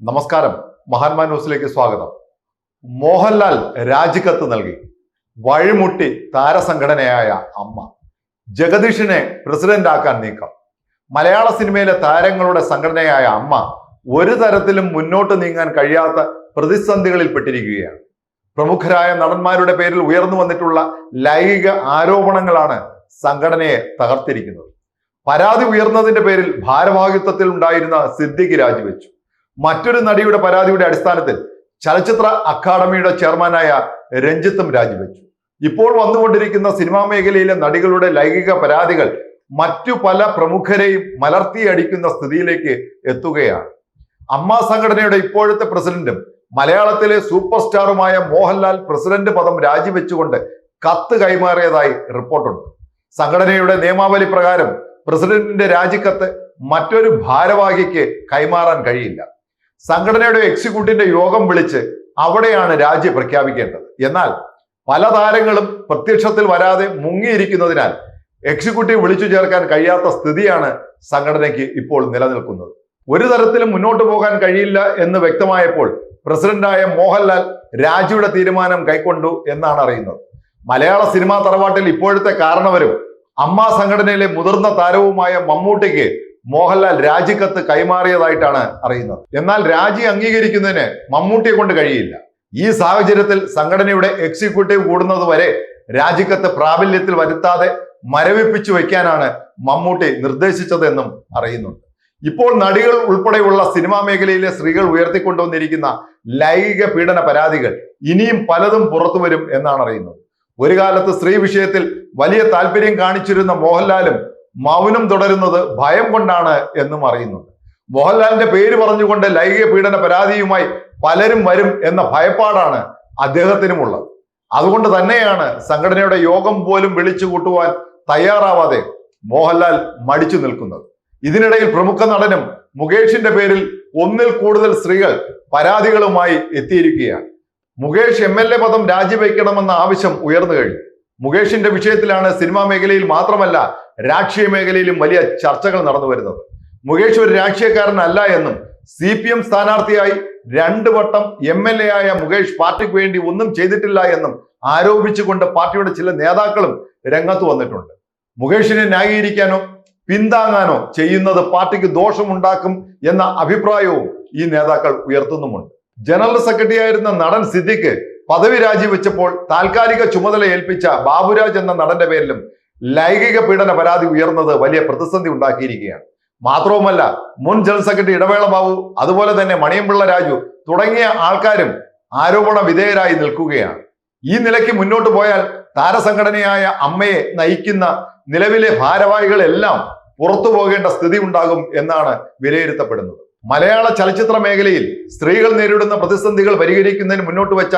നമസ്കാരം. മഹാന്മാ ന്യൂസിലേക്ക് സ്വാഗതം. മോഹൻലാൽ രാജിക്കത്ത് നൽകി. വഴിമുട്ടി താരസംഘടനയായ അമ്മ. ജഗദീഷിനെ പ്രസിഡന്റ് ആക്കാൻ നീക്കം. മലയാള സിനിമയിലെ താരങ്ങളുടെ സംഘടനയായ അമ്മ ഒരു തരത്തിലും മുന്നോട്ട് നീങ്ങാൻ കഴിയാത്ത പ്രതിസന്ധികളിൽ പെട്ടിരിക്കുകയാണ്. പ്രമുഖരായ നടന്മാരുടെ പേരിൽ ഉയർന്നു വന്നിട്ടുള്ള ലൈംഗിക ആരോപണങ്ങളാണ് സംഘടനയെ തകർത്തിരിക്കുന്നത്. പരാതി ഉയർന്നതിന്റെ പേരിൽ ഭാരവാഹിത്വത്തിൽ ഉണ്ടായിരുന്ന സിദ്ദിഖ് രാജിവെച്ചു. മറ്റൊരു നടിയുടെ പരാതിയുടെ അടിസ്ഥാനത്തിൽ ചലച്ചിത്ര അക്കാദമിയുടെ ചെയർമാനായ രഞ്ജിത്തും രാജിവെച്ചു. ഇപ്പോൾ വന്നുകൊണ്ടിരിക്കുന്ന സിനിമാ മേഖലയിലെ നടികളുടെ ലൈംഗിക പരാതികൾ മറ്റു പല പ്രമുഖരെയും മലർത്തിയടിക്കുന്ന സ്ഥിതിയിലേക്ക് എത്തുകയാണ്. അമ്മ സംഘടനയുടെ ഇപ്പോഴത്തെ പ്രസിഡന്റും മലയാളത്തിലെ സൂപ്പർ സ്റ്റാറുമായ മോഹൻലാൽ പ്രസിഡന്റ് പദം രാജിവെച്ചുകൊണ്ട് കത്ത് കൈമാറിയതായി റിപ്പോർട്ടുണ്ട്. സംഘടനയുടെ നിയമാവലി പ്രകാരം പ്രസിഡന്റിന്റെ രാജിക്കത്ത് മറ്റൊരു ഭാരവാഹിക്ക് കൈമാറാൻ കഴിയില്ല. സംഘടനയുടെ എക്സിക്യൂട്ടീവിന്റെ യോഗം വിളിച്ച് അവിടെയാണ് രാജി പ്രഖ്യാപിക്കേണ്ടത്. എന്നാൽ പല താരങ്ങളും പ്രത്യക്ഷത്തിൽ വരാതെ മുങ്ങിയിരിക്കുന്നതിനാൽ എക്സിക്യൂട്ടീവ് വിളിച്ചു ചേർക്കാൻ കഴിയാത്ത സ്ഥിതിയാണ് സംഘടനയ്ക്ക് ഇപ്പോൾ നിലനിൽക്കുന്നത്. ഒരു തരത്തിലും മുന്നോട്ട് പോകാൻ കഴിയില്ല എന്ന് വ്യക്തമായപ്പോൾ പ്രസിഡന്റായ മോഹൻലാൽ രാജിയുടെ തീരുമാനം കൈക്കൊണ്ടു എന്നാണ് അറിയുന്നത്. മലയാള സിനിമാ തറവാട്ടിൽ ഇപ്പോഴത്തെ കാരണവരും അമ്മ സംഘടനയിലെ മുതിർന്ന താരവുമായ മമ്മൂട്ടിക്ക് മോഹൻലാൽ രാജിക്കത്ത് കൈമാറിയതായിട്ടാണ് അറിയുന്നത്. എന്നാൽ രാജി അംഗീകരിക്കുന്നതിന് മമ്മൂട്ടിയെ കൊണ്ട് കഴിയില്ല. ഈ സാഹചര്യത്തിൽ സംഘടനയുടെ എക്സിക്യൂട്ടീവ് കൂടുന്നത് വരെ രാജിക്കത്ത് പ്രാബല്യത്തിൽ വരുത്താതെ മരവിപ്പിച്ചു വയ്ക്കാനാണ് മമ്മൂട്ടി നിർദ്ദേശിച്ചതെന്നും അറിയുന്നുണ്ട്. ഇപ്പോൾ നടികൾ ഉൾപ്പെടെയുള്ള സിനിമാ മേഖലയിലെ സ്ത്രീകൾ ഉയർത്തിക്കൊണ്ടുവന്നിരിക്കുന്ന ലൈംഗിക പീഡന പരാതികൾ ഇനിയും പലതും പുറത്തു വരും എന്നാണ് അറിയുന്നത്. ഒരു കാലത്ത് സ്ത്രീ വിഷയത്തിൽ വലിയ താല്പര്യം കാണിച്ചിരുന്ന മോഹൻലാലും മൗനം തുടരുന്നത് ഭയം കൊണ്ടാണ് എന്നും അറിയുന്നുണ്ട്. മോഹൻലാലിന്റെ പേര് പറഞ്ഞുകൊണ്ട് ലൈംഗിക പീഡന പരാതിയുമായി പലരും വരും എന്ന ഭയപ്പാടാണ് അദ്ദേഹത്തിനുമുള്ളത്. അതുകൊണ്ട് തന്നെയാണ് സംഘടനയുടെ യോഗം പോലും വിളിച്ചു കൂട്ടുവാൻ തയ്യാറാവാതെ മോഹൻലാൽ മടിച്ചു നിൽക്കുന്നത്. ഇതിനിടയിൽ പ്രമുഖ നടനും മുകേഷിന്റെ പേരിൽ ഒന്നിൽ കൂടുതൽ സ്ത്രീകൾ പരാതികളുമായി എത്തിയിരിക്കുകയാണ്. മുകേഷ് എം എൽ എ പദം രാജിവെക്കണമെന്ന ആവശ്യം ഉയർന്നു കഴിഞ്ഞു. മുകേഷിന്റെ വിഷയത്തിലാണ് സിനിമാ മേഖലയിൽ മാത്രമല്ല രാഷ്ട്രീയ മേഖലയിലും വലിയ ചർച്ചകൾ നടന്നു വരുന്നത്. മുകേഷ് ഒരു രാഷ്ട്രീയക്കാരനല്ല എന്നും സി പി എം സ്ഥാനാർത്ഥിയായി രണ്ടു വട്ടം എം എൽ എ ആയ മുകേഷ് പാർട്ടിക്ക് വേണ്ടി ഒന്നും ചെയ്തിട്ടില്ല എന്നും ആരോപിച്ചുകൊണ്ട് പാർട്ടിയുടെ ചില നേതാക്കളും രംഗത്ത് വന്നിട്ടുണ്ട്. മുകേഷിനെ ന്യായീകരിക്കാനോ പിന്താങ്ങാനോ ചെയ്യുന്നത് പാർട്ടിക്ക് ദോഷമുണ്ടാക്കും എന്ന അഭിപ്രായവും ഈ നേതാക്കൾ ഉയർത്തുന്നുമുണ്ട്. ജനറൽ സെക്രട്ടറി ആയിരുന്ന നടൻ സിദ്ദിഖ് പദവി രാജിവെച്ചപ്പോൾ താൽക്കാലിക ചുമതല ഏൽപ്പിച്ച ബാബുരാജ് എന്ന നടന്റെ പേരിലും ലൈംഗിക പീഡന പരാതി ഉയർന്നത് വലിയ പ്രതിസന്ധി ഉണ്ടാക്കിയിരിക്കുകയാണ്. മാത്രവുമല്ല മുൻ ജനറൽ സെക്രട്ടറി ഇടവേള ബാബു അതുപോലെ തന്നെ മണിയമ്പിള്ള രാജു തുടങ്ങിയ ആൾക്കാരും ആരോപണ വിധേയരായി നിൽക്കുകയാണ്. ഈ നിലയ്ക്ക് മുന്നോട്ട് പോയാൽ താരസംഘടനയായ അമ്മയെ നയിക്കുന്ന നിലവിലെ ഭാരവാഹികളെല്ലാം പുറത്തു പോകേണ്ട സ്ഥിതി ഉണ്ടാകും എന്നാണ് വിലയിരുത്തപ്പെടുന്നത്. മലയാള ചലച്ചിത്ര മേഖലയിൽ സ്ത്രീകൾ നേരിടുന്ന പ്രതിസന്ധികൾ പരിഹരിക്കുന്നതിന് മുന്നോട്ട് വെച്ച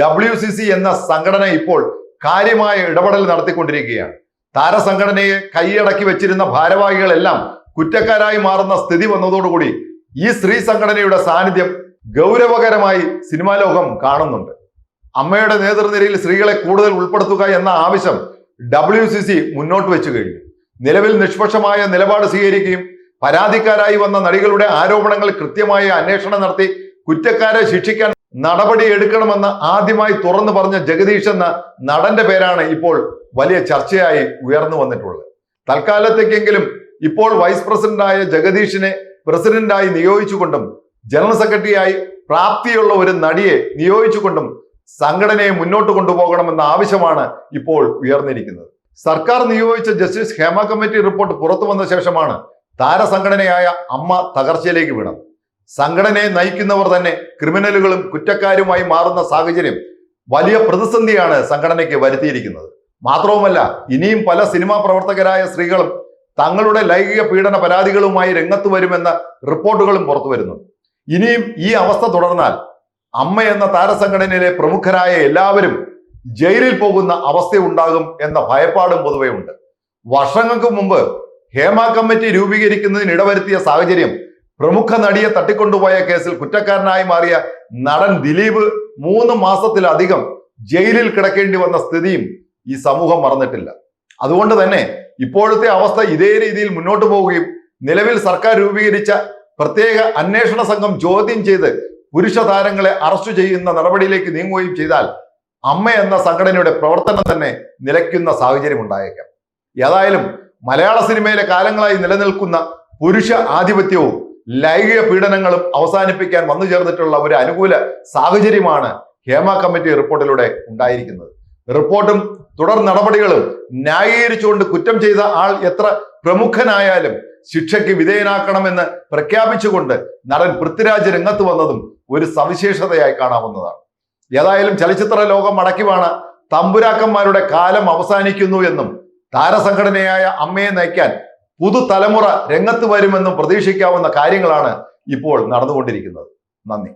ഡബ്ല്യു എന്ന സംഘടന ഇപ്പോൾ കാര്യമായ ഇടപെടൽ നടത്തിക്കൊണ്ടിരിക്കുകയാണ്. താരസംഘടനയെ കൈയടക്കി വെച്ചിരുന്ന ഭാരവാഹികളെല്ലാം കുറ്റക്കാരായി മാറുന്ന സ്ഥിതി വന്നതോടുകൂടി ഈ സ്ത്രീ സംഘടനയുടെ സാന്നിധ്യം ഗൗരവകരമായി സിനിമാ ലോകം കാണുന്നുണ്ട്. അമ്മയുടെ നേതൃനിരയിൽ സ്ത്രീകളെ കൂടുതൽ ഉൾപ്പെടുത്തുക എന്ന ആവശ്യം ഡബ്ല്യു സി സി മുന്നോട്ട് വെച്ചു കഴിഞ്ഞു. നിലവിൽ നിഷ്പക്ഷമായ നിലപാട് സ്വീകരിക്കുകയും പരാതിക്കാരായി വന്ന നടികളുടെ ആരോപണങ്ങൾ കൃത്യമായ അന്വേഷണം നടത്തി കുറ്റക്കാരെ ശിക്ഷിക്കാൻ നടപടി എടുക്കണമെന്ന് ആദ്യമായി തുറന്നു പറഞ്ഞ ജഗദീഷ് എന്ന നടന്റെ പേരാണ് ഇപ്പോൾ വലിയ ചർച്ചയായി ഉയർന്നു വന്നിട്ടുള്ളത്. തൽക്കാലത്തേക്കെങ്കിലും ഇപ്പോൾ വൈസ് പ്രസിഡന്റായ ജഗദീഷിനെ പ്രസിഡന്റായി നിയോഗിച്ചുകൊണ്ടും ജനറൽ സെക്രട്ടറിയായി പ്രാപ്തിയുള്ള ഒരു നടിയെ നിയോഗിച്ചുകൊണ്ടും സംഘടനയെ മുന്നോട്ട് കൊണ്ടുപോകണമെന്ന ആവശ്യമാണ് ഇപ്പോൾ ഉയർന്നിരിക്കുന്നത്. സർക്കാർ നിയോഗിച്ച ജസ്റ്റിസ് ഹേമ കമ്മിറ്റി റിപ്പോർട്ട് പുറത്തു വന്ന ശേഷമാണ് താരസംഘടനയായ അമ്മ തകർച്ചയിലേക്ക് വീണത്. സംഘടനയെ നയിക്കുന്നവർ തന്നെ ക്രിമിനലുകളും കുറ്റക്കാരുമായി മാറുന്ന സാഹചര്യം വലിയ പ്രതിസന്ധിയാണ് സംഘടനയ്ക്ക് വരുത്തിയിരിക്കുന്നത്. മാത്രവുമല്ല ഇനിയും പല സിനിമാ പ്രവർത്തകരായ സ്ത്രീകളും തങ്ങളുടെ ലൈംഗിക പീഡന പരാതികളുമായി രംഗത്ത് വരുമെന്ന റിപ്പോർട്ടുകളും പുറത്തു വരുന്നു. ഇനിയും ഈ അവസ്ഥ തുടർന്നാൽ അമ്മ എന്ന താരസംഘടനയിലെ പ്രമുഖരായ എല്ലാവരും ജയിലിൽ പോകുന്ന അവസ്ഥ ഉണ്ടാകും എന്ന ഭയപ്പാടും പൊതുവെ ഉണ്ട് വർഷങ്ങൾക്ക് മുമ്പ് ഹേമ കമ്മിറ്റി രൂപീകരിക്കുന്നതിന് ഇടവരുത്തിയ സാഹചര്യം പ്രമുഖ നടിയെ തട്ടിക്കൊണ്ടുപോയ കേസിൽ കുറ്റക്കാരനായി മാറിയ നടൻ ദിലീപ് മൂന്ന് മാസത്തിലധികം ജയിലിൽ കിടക്കേണ്ടി വന്ന സ്ഥിതിയും ഈ സമൂഹം മറന്നിട്ടില്ല. അതുകൊണ്ട് തന്നെ ഇപ്പോഴത്തെ അവസ്ഥ ഇതേ രീതിയിൽ മുന്നോട്ട് പോവുകയും നിലവിൽ സർക്കാർ രൂപീകരിച്ച പ്രത്യേക അന്വേഷണ സംഘം ചോദ്യം ചെയ്ത് പുരുഷ താരങ്ങളെ അറസ്റ്റ് ചെയ്യുന്ന നടപടിയിലേക്ക് നീങ്ങുകയും ചെയ്താൽ അമ്മ എന്ന സംഘടനയുടെ പ്രവർത്തനം തന്നെ നിലയ്ക്കുന്ന സാഹചര്യം ഉണ്ടായേക്കാം. ഏതായാലും മലയാള സിനിമയിലെ കാലങ്ങളായി നിലനിൽക്കുന്ന പുരുഷ ആധിപത്യവും ലൈംഗിക പീഡനങ്ങളും അവസാനിപ്പിക്കാൻ വന്നു ചേർന്നിട്ടുള്ള ഒരു അനുകൂല സാഹചര്യമാണ് ഹേമ കമ്മിറ്റി റിപ്പോർട്ടിലൂടെ ഉണ്ടായിരിക്കുന്നത്. റിപ്പോർട്ടും തുടർ നടപടികളും ന്യായീകരിച്ചുകൊണ്ട് കുറ്റം ചെയ്ത ആൾ എത്ര പ്രമുഖനായാലും ശിക്ഷയ്ക്ക് വിധേയനാക്കണമെന്ന് പ്രഖ്യാപിച്ചുകൊണ്ട് നടൻ പൃഥ്വിരാജ് രംഗത്ത് വന്നതും ഒരു സവിശേഷതയായി കാണാവുന്നതാണ്. ഏതായാലും ചലച്ചിത്ര ലോകം അടക്കിവാണ് തമ്പുരാക്കന്മാരുടെ കാലം അവസാനിക്കുന്നു എന്നും താരസംഘടനയായ അമ്മയെ നയിക്കാൻ പുതുതലമുറ രംഗത്ത് വരുമെന്നും പ്രതീക്ഷിക്കാവുന്ന കാര്യങ്ങളാണ് ഇപ്പോൾ നടന്നുകൊണ്ടിരിക്കുന്നത്. നന്ദി.